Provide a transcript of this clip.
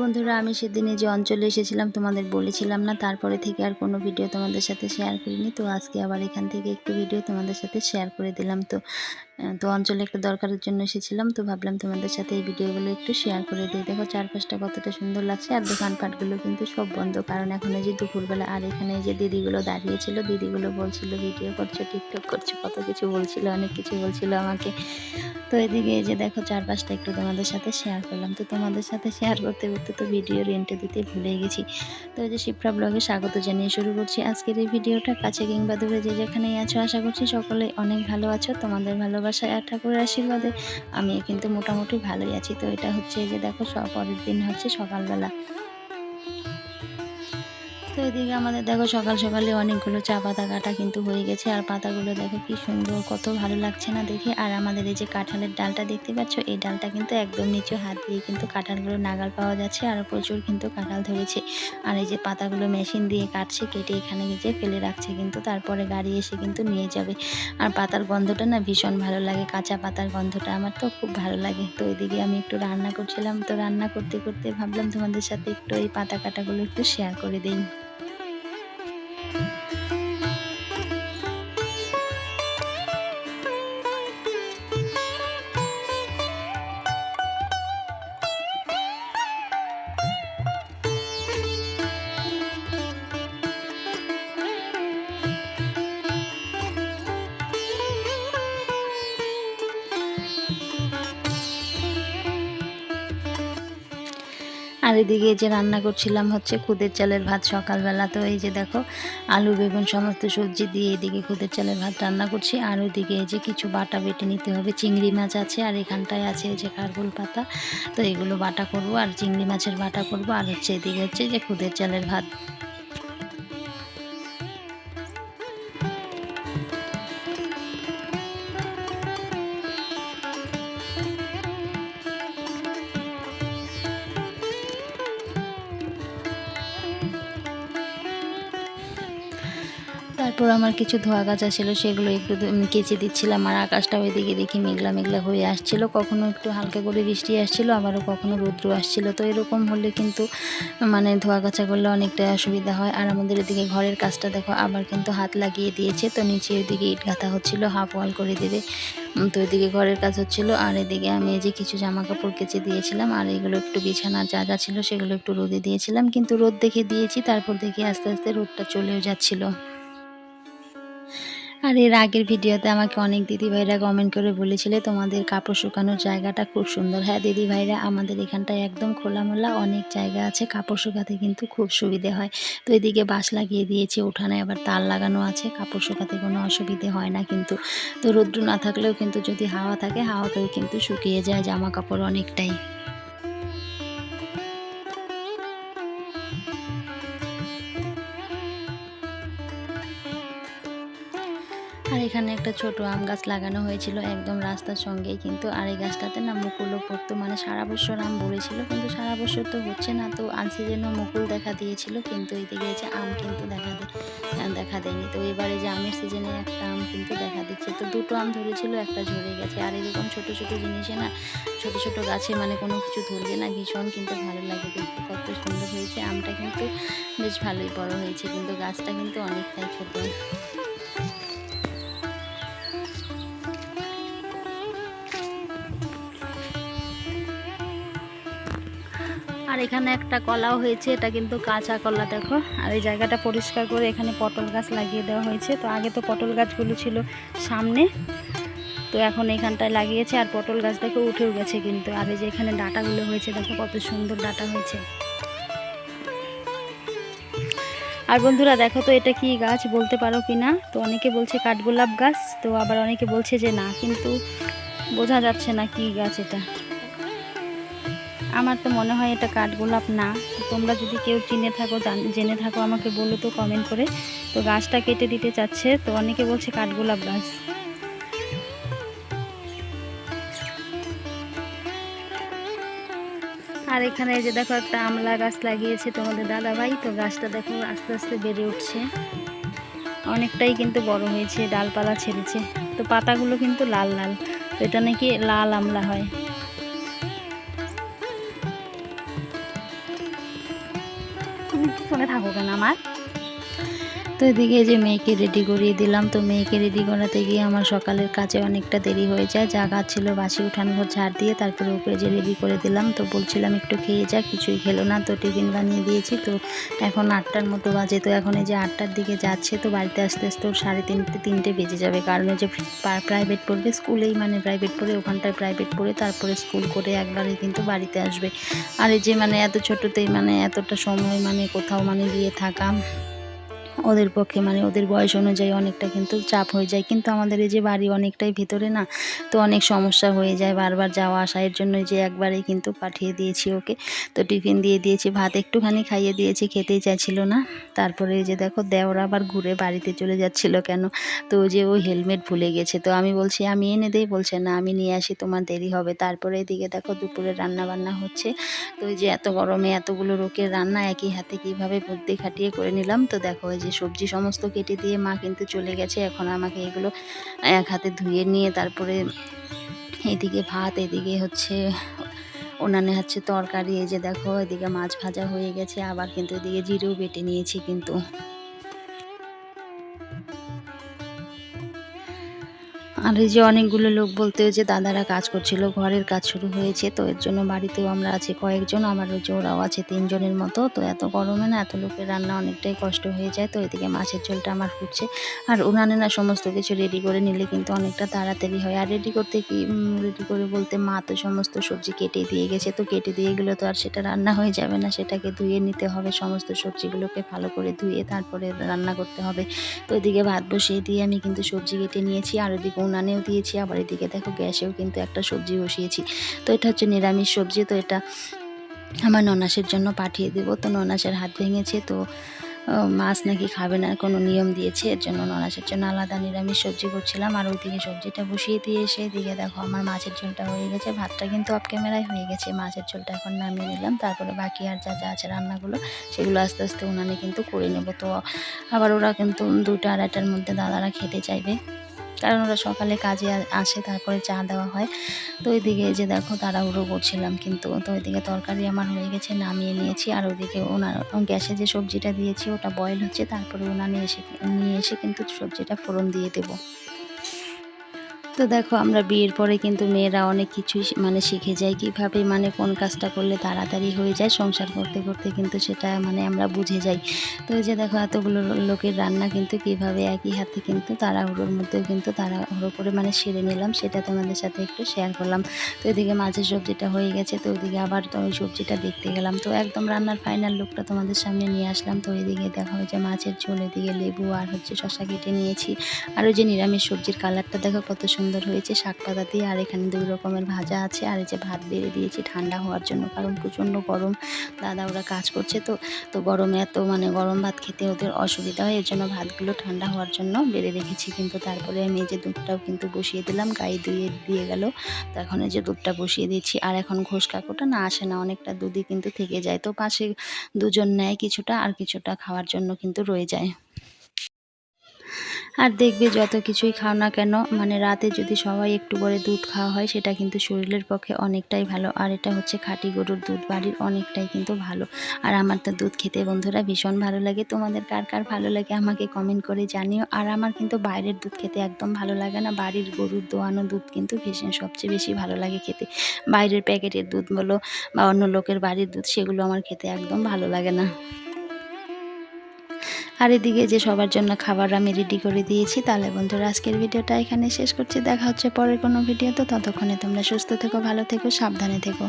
বন্ধুরা, আমি সেদিনে যে অঞ্চলে এসেছিলাম, তোমাদের বলেছিলাম না, তারপরে থেকে আর কোনো ভিডিও তোমাদের সাথে শেয়ার করিনি। তো আজকে আবার এখান থেকে একটু ভিডিও তোমাদের সাথে শেয়ার করে দিলাম। তো তো অঞ্চলে একটা দরকারের জন্য এসেছিলাম, তো ভাবলাম তোমাদের সাথে এই ভিডিওগুলো একটু শেয়ার করে দিই দেখো, চারপাশটা কতটা সুন্দর লাগছে আর দোকানপাটগুলো কিন্তু সব বন্ধ। কারণ এখন এই যে দুপুরবেলা, আর এখানে যে দিদিগুলো দাঁড়িয়েছিল, দিদিগুলো বলছিল, ভিডিও করছ, টিকটক করছ, কত কিছু বলছিল, অনেক কিছু বলছিল আমাকে। তো এদিকে এই যে দেখো, চারপাশটা একটু তোমাদের সাথে শেয়ার করলাম। তো তোমাদের সাথে শেয়ার করতে করতে তো ভিডিও রেন্টে দিতে ভুলে গেছি। তো এই যে শিপ্রা ব্লগে স্বাগত জানিয়ে শুরু করছি। আজকের এই ভিডিওটা কাছে কিংবা দূরে যে যেখানেই আছো, আশা করছি সকলে অনেক ভালো আছো। তোমাদের ভালোবাসায় আর ঠাকুরের আশীর্বাদে আমি কিন্তু মোটামুটি ভালোই আছি। তো এটা হচ্ছে যে দেখো পরের দিন হচ্ছে সকালবেলা এদিকে আমাদের দেখো সকাল সকালে অনেকগুলো চা পাতা কাটা কিন্তু হয়ে গেছে। আর পাতাগুলো দেখো কি সুন্দর, কত ভালো লাগছে না দেখে। আর আমাদের এই যে কাঁঠালের ডালটা দেখতে পাচ্ছ, এই ডালটা কিন্তু একদম নিচু হাত দিয়ে কিন্তু কাঁঠালগুলো নাগাল পাওয়া যাচ্ছে আর প্রচুর কিন্তু কাঁঠাল ধরেছে। আর এই যে পাতাগুলো মেশিন দিয়ে কাটছে, কেটে এখানে গিয়ে ফেলে রাখছে কিন্তু তারপরে গাড়ি এসে কিন্তু নিয়ে যাবে। আর পাতার গন্ধটা না ভীষণ ভালো লাগে, কাঁচা পাতার গন্ধটা আমার তো খুব ভালো লাগে। তো এদিকে আমি একটু রান্না করছিলাম, তো রান্না করতে করতে ভাবলাম তোমাদের সাথে একটু এই পাতা কাটাগুলো একটু শেয়ার করে দিই। আর এদিকে যে রান্না করছিলাম হচ্ছে খুদের চালের ভাত সকালবেলা। তো এই যে দেখো, আলু, বেগুন, সমস্ত সবজি দিয়ে এদিকে খুদের চালের ভাত রান্না করছি। আর ওইদিকে এই যে কিছু বাটা বেটে নিতে হবে। চিংড়ি মাছ আছে আর এখানটায় আছে এই যে কারগুল পাতা। তো এগুলো বাটা করব আর চিংড়ি মাছের বাটা করব। আর হচ্ছে এদিকে হচ্ছে যে খুদের চালের ভাত। তারপর আমার কিছু ধোয়া গাছা ছিল সেগুলো একটু কেচে দিচ্ছিলাম আর আকাশটা ওইদিকে দেখি মেঘলা মেঘলা হয়ে আসছিল। কখনো একটু হালকা করে বৃষ্টি আসছিল, আবারও কখনো রৌদ্র আসছিল। তো এরকম হলে কিন্তু মানে ধোয়া গাছা করলে অনেকটা অসুবিধা হয়। আর আমাদের এদিকে ঘরের কাজটা দেখো, আবার কিন্তু হাত লাগিয়ে দিয়েছে। তো নিচে ওইদিকে ইট গাঁথা হচ্ছিল, হাফ ওয়াল করে দেবে। তো এদিকে ঘরের কাজ হচ্ছিল। আর এদিকে আমি এই যে কিছু জামা কাপড় কেচে দিয়েছিলাম, আর এগুলো একটু বিছানা যা যা ছিল সেগুলো একটু রোদে দিয়েছিলাম। কিন্তু রোদ দেখে দিয়েছি, তারপর দেখি আস্তে আস্তে রোদটা চলেও যাচ্ছিল। আর এর আগের ভিডিওতে আমাকে অনেক দিদিভাইরা কমেন্ট করে বলেছিলে তোমাদের কাপড় শুকানোর জায়গাটা খুব সুন্দর। হ্যাঁ দিদিভাইরা, আমাদের এখানটায় একদম খোলামেলা অনেক জায়গা আছে, কাপড় শুকাতে কিন্তু খুব সুবিধে হয়। তো এদিকে বাঁশ লাগিয়ে দিয়েছে, উঠানে আবার তার লাগানো আছে, কাপড় শুকাতে কোনো অসুবিধে হয় না কিন্তু। তো রৌদ্র না থাকলেও কিন্তু যদি হাওয়া থাকে, হাওয়াতেও কিন্তু শুকিয়ে যায় জামা কাপড় অনেকটাই। আর এখানে একটা ছোট আম গাছ লাগানো হয়েছিল একদম রাস্তার সঙ্গেই, কিন্তু আর এই গাছটাতে না মুকুলও পড়তো। মানে সারা বছর আম ভরেছিল কিন্তু সারা বছর তো হচ্ছে না। তো আনসিজনও মুকুল দেখা দিয়েছিল, কিন্তু এইদিকে যে আম কিন্তু দেখা দেখা দেয়নি। তো এবারে যে আমের সিজনে একটা আম কিন্তু দেখা দিচ্ছে। তো দুটো আম ধরেছিল, একটা ঝরে গেছে। আর এরকম ছোট ছোট জিনিসে না ছোট ছোট গাছে মানে কোনো কিছু ধরলে না ভীষণ কিন্তু ভালো লাগে দেখতে। কত সুন্দর হয়েছে। আমটা কিন্তু বেশ ভালোই বড় হয়েছে, কিন্তু গাছটা কিন্তু অনেকটাই ছোট। আর এখানে একটা কলাও হয়েছে, এটা কিন্তু কাঁচা কলা দেখো। আর এই জায়গাটা পরিষ্কার করে এখানে পটল গাছ লাগিয়ে দেওয়া হয়েছে। তো আগে তো পটল গাছগুলো ছিল সামনে, তো এখন এখানটায় লাগিয়েছে। আর পটল গাছ দেখো উঠেও গেছে কিন্তু। আর এই যে এখানে ডাটাগুলো হয়েছে, দেখো কত সুন্দর ডাটা হয়েছে। আর বন্ধুরা দেখো তো এটা কি গাছ বলতে পারো কি না? তো অনেকে বলছে কাঠগোলাপ গাছ, তো আবার অনেকে বলছে যে না, কিন্তু বোঝা যাচ্ছে না কি গাছ এটা। আমার তো মনে হয় এটা কাঠগোলাপ না। তোমরা যদি কেউ চিনে থাকো, জেনে থাকো, আমাকে বলো তো কমেন্ট করে। তো গাছটা কেটে দিতে চাচ্ছে, তো অনেকে বলছে কাঠগোলাপ গাছ। আর এখানে যে দেখো একটা আমলা গাছ লাগিয়েছে তোমাদের দাদা ভাই তো গাছটা দেখো আস্তে আস্তে বেড়ে উঠছে। অনেকটাই কিন্তু বড় হয়েছে, ডালপালা ছেড়েছে। তো পাতাগুলো কিন্তু লাল লাল। তো এটা নাকি লাল আমলা হয়। থাকো কেন আমার তো এদিকে যে মেয়েকে রেডি করিয়ে দিলাম। তো মেয়েকে রেডি করাতে গিয়ে আমার সকালের কাজে অনেকটা দেরি হয়ে যায়। যা কাজ ছিল বাসি উঠান ঝাড় দিয়ে তারপরে ওকে যে রেডি করে দিলাম। তো বলছিলাম একটু খেয়ে যা, কিছুই খেলো না। তো টিফিন বানিয়ে দিয়েছি। তো এখন আটটার মতো বাজে। তো এখন এই যে আটটার দিকে যাচ্ছে। তো বাড়িতে আসতে আসতে ওর সাড়ে তিনটে তিনটে বেজে যাবে। কারণ যে প্রাইভেট পড়বে স্কুলেই। মানে প্রাইভেট পড়ে, ওখানটায় প্রাইভেট পড়ে। তারপরে স্কুল করে একবারে কিন্তু বাড়িতে আসবে। আর এই যে মানে এত ছোটোতেই মানে এতটা সময় মানে কোথাও মানে গিয়ে থাকা ওদের পক্ষে মানে ওদের বয়স অনুযায়ী অনেকটা কিন্তু চাপ হয়ে যায়। কিন্তু আমাদের এই যে বাড়ি অনেকটাই ভিতরে না, তো অনেক সমস্যা হয়ে যায়। বারবার যাওয়া আসা এর জন্য যে একবারেই কিন্তু পাঠিয়ে দিয়েছি ওকে। তো টিফিন দিয়ে দিয়েছি, ভাত একটুখানি খাইয়ে দিয়েছি, খেতেই চাইছিল না। তারপরে যে দেখো, দেওর আবার ঘুরে বাড়িতে চলে যাচ্ছিল কেন? তো যে ও হেলমেট ভুলে গেছে। তো আমি বলছি, আমি এনে দেই বলছে, না, আমি নিয়ে আসি, তোমার দেরি হবে। তারপরে এদিকে দেখো, দুপুরে রান্না বান্না হচ্ছে। তো ওই যে এত গরমে এতগুলো লোকের রান্না, একই হাতে কীভাবে বুদ্ধি খাটিয়ে করে নিলাম। তো দেখো ওই যে সবজি সমস্ত কেটে দিয়ে মা কিন্তু চলে গেছে। এখন আমাকে এগুলো এক হাতে ধুয়ে নিয়ে তারপরে এদিকে ভাত, এদিকে হচ্ছে ওনানে হচ্ছে তরকারি। এই যে দেখো, এদিকে মাছ ভাজা হয়ে গেছে। আবার কিন্তু এদিকে জিরেও বেটে নিয়েছি কিন্তু। আর এই যে অনেকগুলো লোক বলতে যে দাদারা কাজ করছিল, ঘরের কাজ শুরু হয়েছে, তো এর জন্য বাড়িতেও আমরা আছি কয়েকজন, আমার ওরাও আছে তিনজনের মতো, তো এত গরমে না এত লোকের রান্না অনেকটাই কষ্ট হয়ে যায়, তো এদিকে মাছের ঝোলটা আমার ফুটছে আর উনানে না সমস্ত কিছু রেডি করে নিলে কিন্তু অনেকটা তাড়াতাড়ি হয়, আর রেডি করতে কি রেডি করে বলতে মা তো সমস্ত সবজি কেটে দিয়ে গেছে, তো কেটে দিয়ে গেলে তো আর সেটা রান্না হয়ে যাবে না, সেটাকে ধুয়ে নিতে হবে, সমস্ত সবজিগুলোকে ভালো করে ধুয়ে তারপরে রান্না করতে হবে। তো এদিকে ভাত বসিয়ে দিয়ে আমি কিন্তু সবজি কেটে নিয়েছি, আর ওদিকে উনানেও দিয়েছি, আবার এদিকে দেখো গ্যাসেও কিন্তু একটা সবজি বসিয়েছি। তো এটা হচ্ছে নিরামিষ সবজি, তো এটা আমার ননাসের জন্য পাঠিয়ে দেবো। তো ননাসের হাত ভেঙেছে, তো মাছ নাকি খাবে না, কোনো নিয়ম দিয়েছে, এর জন্য ননাসের জন্য আলাদা নিরামিষ সবজি করছিলাম। আর ওইদিকে সবজিটা বসিয়ে দিয়ে এসে এদিকে দেখো আমার মাছের ঝোলটা হয়ে গেছে, ভাতটা কিন্তু অফ ক্যামেরায় হয়ে গেছে, মাছের ঝোলটা এখন নামিয়ে নিলাম। তারপরে বাকি আর যা যা আছে রান্নাগুলো, সেগুলো আস্তে আস্তে উনানে কিন্তু করে নেব। তো আবার ওরা কিন্তু দুটো আড়াইটার মধ্যে দাদারা খেতে চাইবে। কারণ ওরা সকালে কাজে আসে, তারপরে চা দেওয়া হয়। তো ওইদিকে যে দেখো তাড়াহুড়ো করছিলাম কিন্তু, তো ওইদিকে তরকারি আমার হয়ে গেছে, নামিয়ে নিয়েছি। আর ওইদিকে ওনার গ্যাসে যে সবজিটা দিয়েছি, ওটা বয়েল হচ্ছে, তারপরে ওনা নিয়ে এসে নিয়ে এসে কিন্তু সবজিটা ফোড়ন দিয়ে দেবো। তো দেখো, আমরা বিয়ের পরে কিন্তু মেয়েরা অনেক কিছুই মানে শিখে যায় কীভাবে মানে কোন কাজটা করলে তাড়াতাড়ি হয়ে যায়। সংসার করতে করতে কিন্তু সেটা মানে আমরা বুঝে যাই। তো এই যে দেখো, এতগুলো লোকের রান্না কিন্তু কীভাবে একই হাতে কিন্তু তাড়াহুড়োর মধ্যেও কিন্তু তাড়াহুড়ো করে মানে সেরে নিলাম। সেটা তোমাদের সাথে একটু শেয়ার করলাম। তো এদিকে মাছের সবজিটা হয়ে গেছে, তো ওইদিকে আবার তো ওই সবজিটা দেখতে গেলাম। তো একদম রান্নার ফাইনাল লুকটা তোমাদের সামনে নিয়ে আসলাম। তো এদিকে দেখা যে মাছের ঝোল, এদিকে লেবু আর হচ্ছে শশা কেটে নিয়েছি। আর ওই যে নিরামিষ সবজির কালারটা দেখো, কত সুন্দর হয়েছে, শাক পাতা দিয়ে। আর এখানে দুই রকমের ভাজা আছে। আর এই যে ভাত বেড়ে দিয়েছি ঠান্ডা হওয়ার জন্য, কারণ প্রচণ্ড গরম। দাদা ওরা কাজ করছে তো তো গরমে এত মানে গরম ভাত খেতে ওদের অসুবিধা হয়। এর জন্য ভাতগুলো ঠান্ডা হওয়ার জন্য বেড়ে রেখেছি। কিন্তু তারপরে আমি এই যে দুধটাও কিন্তু বসিয়ে দিলাম, গায়ে ধুয়ে দিয়ে গেল। তো এখন এই যে দুধটা বসিয়ে দিচ্ছি। আর এখন ঘোষ কাকুটা না আসে না, অনেকটা দুধই কিন্তু থেকে যায়। তো পাশে দুজন নেয় কিছুটা, আর কিছুটা খাওয়ার জন্য কিন্তু রয়ে যায়। আর দেখবে যত কিছুই খাও না কেন মানে রাতে যদি সবাই একটু করে দুধ খাওয়া হয়, সেটা কিন্তু শরীরের পক্ষে অনেকটাই ভালো। আর এটা হচ্ছে খাঁটি গরুর দুধ, বাড়ির অনেকটাই কিন্তু ভালো। আর আমার তো দুধ খেতে বন্ধুরা ভীষণ ভালো লাগে। তোমাদের কার কার ভালো লাগে আমাকে কমেন্ট করে জানিও। আর আমার কিন্তু বাইরের দুধ খেতে একদম ভালো লাগে না। বাড়ির গরুর দোয়ানো দুধ কিন্তু ভীষণ সবচেয়ে বেশি ভালো লাগে খেতে। বাইরের প্যাকেটের দুধ বলো বা অন্য লোকের বাড়ির দুধ, সেগুলো আমার খেতে একদম ভালো লাগে না। আর এদিকে যে সবার জন্য খাবার আমি রেডি করে দিয়েছি, তাহলে বন্ধুরা আজকের ভিডিওটা এখানে শেষ করছি। দেখা হচ্ছে পরের কোনো ভিডিও তো ততক্ষণে তোমরা সুস্থ থেকো, ভালো থেকো, সাবধানে থেকো।